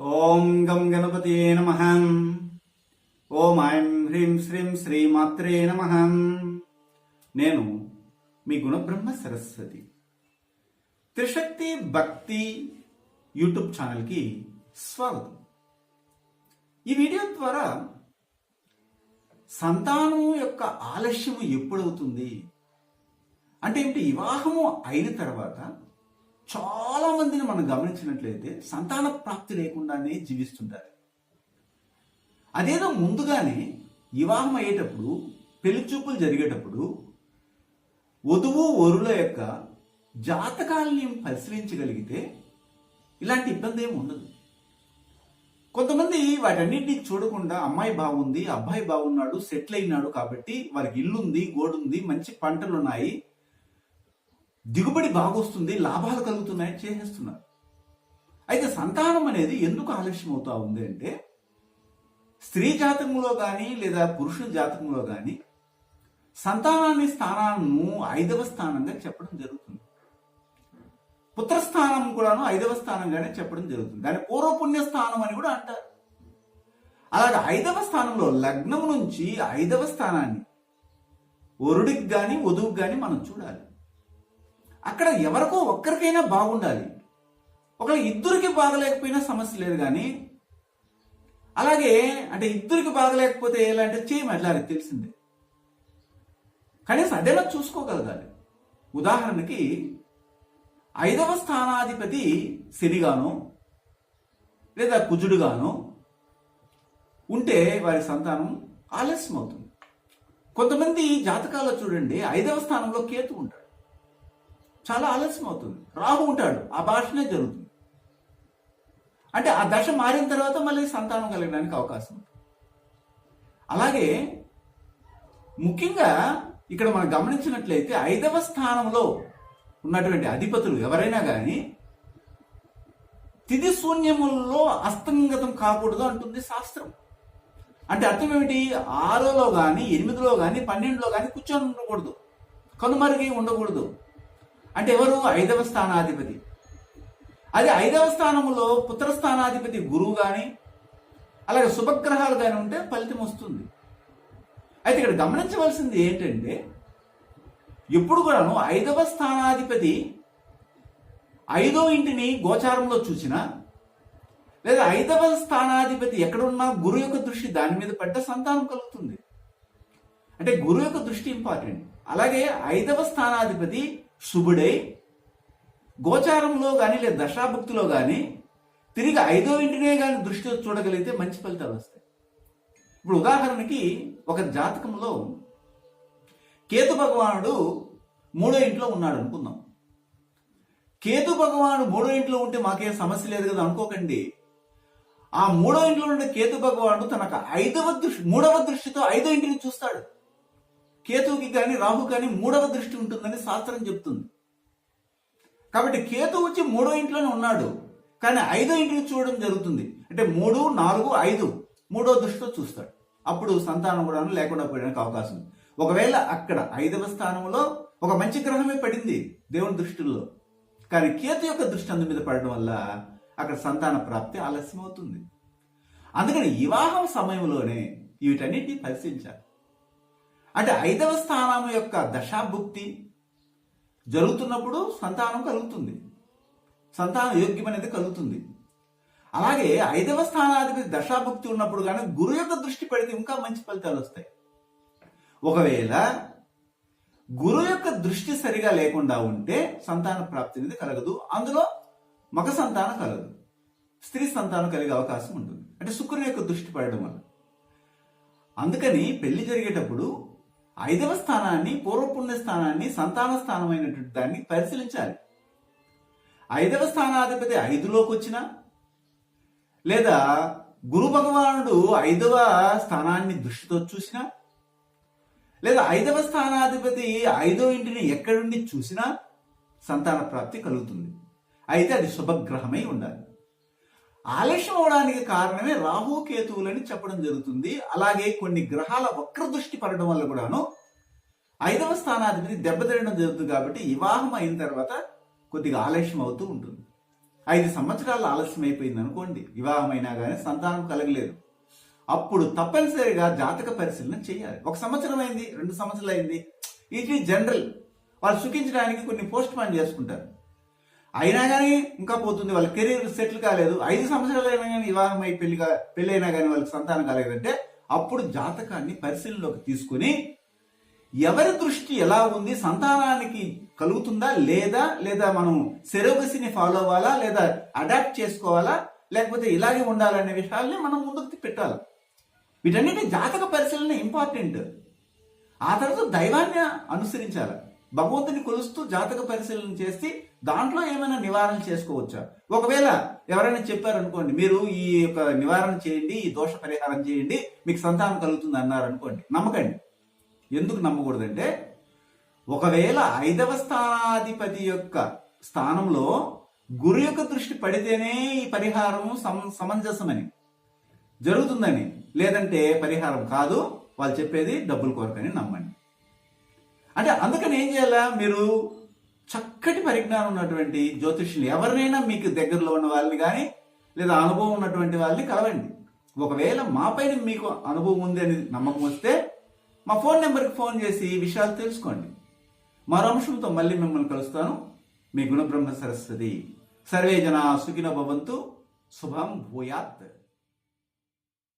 ఓం గం గణపతి నమ. ఓం ఐం హ్రీం శ్రీం శ్రీమాత్రే నమ. నేను మీ గుణబ్రహ్మ సరస్వతి. త్రిశక్తి భక్తి యూట్యూబ్ ఛానల్కి స్వాగతం. ఈ వీడియో ద్వారా సంతానం యొక్క ఆలస్యము ఎప్పుడవుతుంది? అంటే ఏంటి వివాహము అయిన తర్వాత చాలా మందిని మనం గమనించినట్లయితే సంతాన ప్రాప్తి లేకుండానే జీవిస్తుంటారు. అదేదో ముందుగానే వివాహం అయ్యేటప్పుడు పెళ్ళి చూపులు జరిగేటప్పుడు వధువు వరుల యొక్క జాతకాలని పరిశీలించగలిగితే ఇలాంటి ఇబ్బంది ఏమి ఉండదు. కొంతమంది వాటన్నిటిని చూడకుండా అమ్మాయి బాగుంది అబ్బాయి బాగున్నాడు సెటిల్ అయినాడు కాబట్టి వారికి ఇల్లుంది గోడుంది మంచి పంటలు ఉన్నాయి దిగుబడి బాగొస్తుంది లాభాలు కలుగుతున్నాయి చేసేస్తున్నారు. అయితే సంతానం అనేది ఎందుకు ఆలస్యం అవుతా ఉంది అంటే స్త్రీ జాతకంలో కానీ లేదా పురుషుల జాతకంలో కానీ సంతానాన్ని స్థానాలను ఐదవ స్థానంగా చెప్పడం జరుగుతుంది. పుత్రస్థానం కూడాను ఐదవ స్థానంగానే చెప్పడం జరుగుతుంది. దాని పూర్వపుణ్య స్థానం అని కూడా అంటారు. అలాగే ఐదవ స్థానంలో లగ్నం నుంచి ఐదవ స్థానాన్ని వరుడికి కానీ వధువుకి కానీ మనం చూడాలి. అక్కడ ఎవరికో ఒక్కరికైనా బాగుండాలి. ఒకవేళ ఇద్దరికి బాగలేకపోయినా సమస్య లేదు కానీ అలాగే అంటే ఇద్దరికి బాగలేకపోతే ఎలా అంటే చేయము ఎట్లా తెలిసిందే. కనీసం అదేలా చూసుకోగలగాలి. ఉదాహరణకి ఐదవ స్థానాధిపతి శనిగాను లేదా కుజుడుగాను ఉంటే వారి సంతానం ఆలస్యం అవుతుంది కొంతమంది జాతకాల్లో చూడండి ఐదవ స్థానంలో కేతు ఉంటాడు. చాలా ఆలస్యం అవుతుంది రాహు ఉంటాడు. ఆ భాషనే జరుగుతుంది. అంటే ఆ దశ మారిన తర్వాత మళ్ళీ సంతానం కలగడానికి అవకాశం అలాగే ముఖ్యంగా ఇక్కడ మనం గమనించినట్లయితే ఐదవ స్థానంలో ఉన్నటువంటి అధిపతులు ఎవరైనా కానీ తిథి శూన్యముల్లో అస్తంగతం కాకూడదు అంటుంది శాస్త్రం. అంటే అర్థం ఏమిటి? ఆరులో కానీ ఎనిమిదిలో కానీ పన్నెండులో కానీ కూర్చొని ఉండకూడదు. కనుమరుగి ఉండకూడదు. అంటే ఎవరు? ఐదవ స్థానాధిపతి. అది ఐదవ స్థానములో పుత్రస్థానాధిపతి గురువు కానీ అలాగే శుభగ్రహాలు కానీ ఉంటే ఫలితం వస్తుంది. అయితే ఇక్కడ గమనించవలసింది ఏంటంటే ఎప్పుడు కూడాను ఐదవ స్థానాధిపతి ఐదో ఇంటిని గోచారంలో చూసినా లేదా ఐదవ స్థానాధిపతి ఎక్కడున్నా గురు యొక్క దృష్టి దాని మీద పడ్డ సంతానం కలుగుతుంది. అంటే గురువు యొక్క దృష్టి ఇంపార్టెంట్. అలాగే ఐదవ స్థానాధిపతి శుభుడై గోచారంలో కానీ లేదా దశాభక్తిలో కానీ తిరిగి ఐదో ఇంటినే కానీ దృష్టితో చూడగలిగితే మంచి ఫలితాలు వస్తాయి. ఇప్పుడు ఉదాహరణకి ఒక జాతకంలో కేతు భగవానుడు మూడో ఇంట్లో ఉన్నాడు అనుకుందాం. కేతు భగవానుడు మూడో ఇంట్లో ఉంటే మాకేం సమస్య లేదు కదా అనుకోకండి. ఆ మూడో ఇంట్లో ఉండే కేతు భగవానుడు తనకు ఐదవ దృష్టి మూడవ దృష్టితో ఐదో ఇంటిని చూస్తాడు. కేతువుకి కానీ రాహు కానీ మూడవ దృష్టి ఉంటుందని శాస్త్రం చెప్తుంది. కాబట్టి కేతు వచ్చి మూడో ఇంట్లోనే ఉన్నాడు. కానీ ఐదో ఇంటికి చూడడం జరుగుతుంది. అంటే మూడు నాలుగు ఐదు మూడో దృష్టితో చూస్తాడు. అప్పుడు సంతానం కూడా లేకుండా పోయడానికి అవకాశం ఉంది. ఒకవేళ అక్కడ ఐదవ స్థానంలో ఒక మంచి గ్రహమే పడింది దేవుని దృష్టిలో. కానీ కేతు యొక్క దృష్టి అందు మీద పడడం వల్ల అక్కడ సంతాన ప్రాప్తి ఆలస్యం అవుతుంది అందుకని వివాహం సమయంలోనే వీటన్నిటిని పరిశీలించాలి. అంటే ఐదవ స్థానం యొక్క దశాభుక్తి జరుగుతున్నప్పుడు సంతానం కలుగుతుంది. సంతానం యోగ్యం అనేది కలుగుతుంది. అలాగే ఐదవ స్థానాధిపతి దశాభుక్తి ఉన్నప్పుడు కానీ గురు యొక్క దృష్టి పెడితే ఇంకా మంచి ఫలితాలు వస్తాయి. ఒకవేళ గురు యొక్క దృష్టి సరిగా లేకుండా ఉంటే సంతాన ప్రాప్తి అనేది కలగదు. అందులో మగ సంతానం కలగదు. స్త్రీ సంతానం కలిగే అవకాశం ఉంటుంది. అంటే శుక్రుని యొక్క దృష్టి పడడం వల్ల. అందుకని పెళ్ళి జరిగేటప్పుడు ఐదవ స్థానాన్ని పూర్వపుణ్య స్థానాన్ని సంతాన స్థానమైనటువంటి దాన్ని పరిశీలించాలి. ఐదవ స్థానాధిపతి ఐదులోకి వచ్చినా లేదా గురు భగవానుడు ఐదవ స్థానాన్ని దృష్టితో చూసినా లేదా ఐదవ స్థానాధిపతి ఐదో ఇంటిని ఎక్కడుండి చూసినా సంతాన ప్రాప్తి కలుగుతుంది. అయితే అది శుభగ్రహమై ఉండాలి. ఆలస్యం అవడానికి కారణమే రాహు కేతువులని చెప్పడం జరుగుతుంది. అలాగే కొన్ని గ్రహాల వక్ర దృష్టి పడడం వల్ల కూడాను ఐదవ స్థానాధిపతి దెబ్బతినడం జరుగుతుంది కాబట్టి వివాహం అయిన తర్వాత కొద్దిగా ఆలస్యం అవుతూ ఉంటుంది. ఐదు సంవత్సరాలు ఆలస్యం అయిపోయింది అనుకోండి. వివాహమైనా కానీ సంతానం కలగలేదు. అప్పుడు తప్పనిసరిగా జాతక పరిశీలన చేయాలి. ఒక సంవత్సరం అయింది రెండు సంవత్సరాలు అయింది. ఇది జనరల్. వాళ్ళు సుఖించడానికి కొన్ని పోస్ట్ పాన్ చేసుకుంటారు. అయినా కానీ ఇంకా పోతుంది. వాళ్ళ కెరీర్ సెటిల్ కాలేదు. ఐదు సంవత్సరాలు అయినా కానీ వివాహం అయి పెళ్ళి పెళ్ళి అయినా కానీ వాళ్ళకి సంతానం కాలేదంటే అప్పుడు జాతకాన్ని పరిశీలనలోకి తీసుకుని ఎవరి దృష్టి ఎలా ఉంది? సంతానానికి కలుగుతుందా? లేదా? లేదా మనం సెరోగసిని ఫాలో అవ్వాలా? లేదా అడాప్ట్ చేసుకోవాలా? లేకపోతే ఇలాగే ఉండాలనే విషయాల్ని మనం ముందుకు పెట్టాలి వీటన్నిటి జాతక పరిశీలన ఇంపార్టెంట్. ఆ తర్వాత దైవాన్ని అనుసరించాలి. భగవంతుని కొలుస్తూ జాతక పరిశీలన చేసి దాంట్లో ఏమైనా నివారణ చేసుకోవచ్చా? ఒకవేళ ఎవరైనా చెప్పారనుకోండి మీరు ఈ యొక్క నివారణ చేయండి ఈ దోష పరిహారం చేయండి మీకు సంతానం కలుగుతుంది అన్నారు అనుకోండి నమ్మకండి. ఎందుకు నమ్మకూడదంటే ఒకవేళ ఐదవ స్థానాధిపతి యొక్క స్థానంలో గురు యొక్క దృష్టి పడితేనే ఈ పరిహారం సమ- సమంజసమని జరుగుతుందని లేదంటే పరిహారం కాదు వాళ్ళు చెప్పేది డబ్బులు కొరకని నమ్మండి అంటే అందుకని ఏం చేయాలా? మీరు చక్కటి పరిజ్ఞానం ఉన్నటువంటి జ్యోతిష్యులు. ఎవరినైనా మీకు దగ్గరలో ఉన్న వాళ్ళని కానీ లేదా అనుభవం ఉన్నటువంటి వాళ్ళని కలవండి. ఒకవేళ మా పైన మీకు అనుభవం ఉంది అని నమ్మకం వస్తే మా ఫోన్ నెంబర్కి ఫోన్ చేసి ఈ విషయాలు తెలుసుకోండి. మరో అంశంతో మళ్ళీ మిమ్మల్ని కలుస్తాను. మీ గుణబ్రహ్మ సరస్వతి. సర్వే జన సుఖిన భవంతు. శుభం భూయాత్.